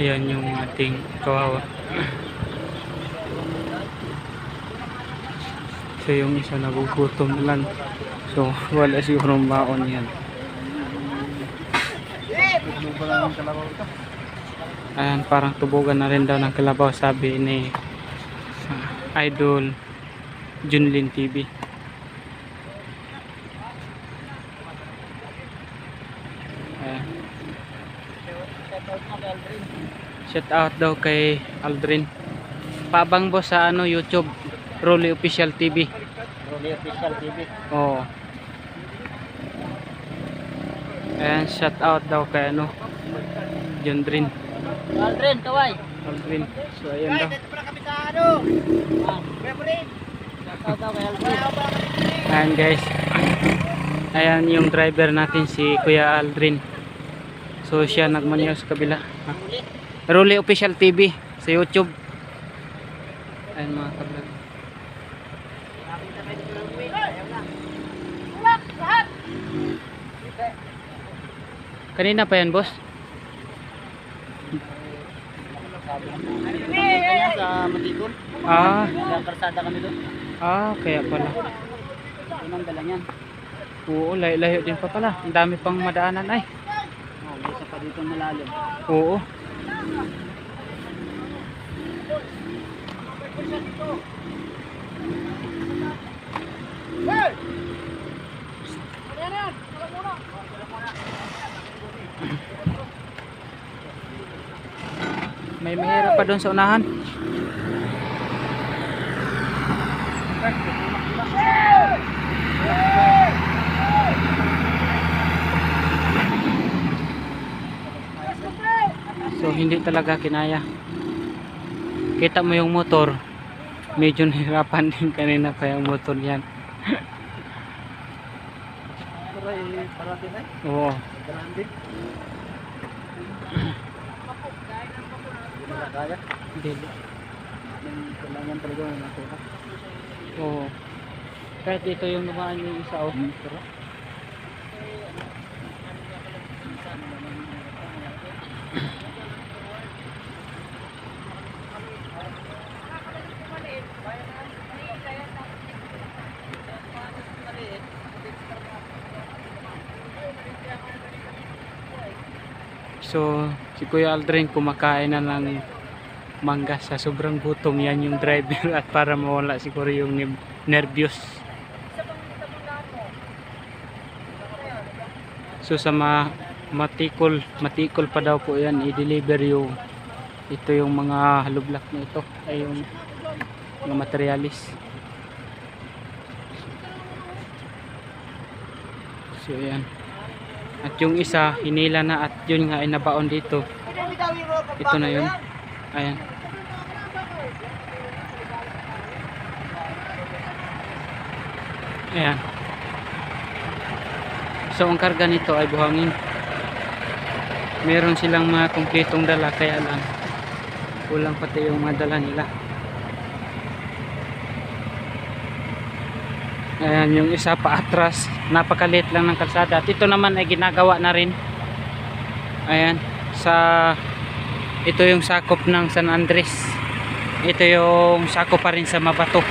Ayan yung ating kawawa. So yung isa nagugutom na lang. So wala siguro maon yan. Ayan, parang tubugan na rin daw ng kalabaw sabi ni ah, Idol Junlin TV. Shout out daw kay Aldrin. Pabang boss sa ano YouTube, Rolly Official TV. Rolly Official TV. Oo. Ayan, shout out daw kay ano, John Drin. Aldrin, kaway. Aldrin. So ayan daw. ano. Ah. Ayan guys. Ayan yung driver natin si Kuya Aldrin. So siya nagmanyo sa kabila. Ha? Rolly Official TV sa YouTube. Ayan mga kablog. Kanina pa yan boss? Sa Matikon. Ah, Sa karsada kami doon. ah kaya pala. Yun ang dala niyan. Oo, layo-layo din pa pala. Ang dami pang madaanan ay. May isa pa dito malalim. Oo. May mahirap pa doon sa unahan. So hindi talaga kinaya. Kita mo yung motor. Medyo nahirapan din kanina pa yung motor yan. Eh. Oo. Hindi kailangan talaga ng natuwa. Oo. Kahit ito yung namaan yung isa oh. Pero, So, si Kuya Aldrin kumakain na ng mangga sa sobrang gutom yan yung driver at para mawala siguro yung nervyos. So sa ma matikol, matikol pa daw po yan i-deliver yung ito yung mga lublak na ito ay yung mga materialis. So yan. At yung isa hinila na at yun nga ay nabaon dito. Ito na yun. Ayan. Ayan. So ang karga nito ay buhangin. Meron silang mga kumpletong dala kaya lang kulang pati yung mga dala nila. Ayan yung isa pa atras. Napakalit lang ng kalsada. At ito naman ay ginagawa na rin. Ayan. Sa ito yung sakop ng San Andres. Ito yung sakop pa rin sa Mabato.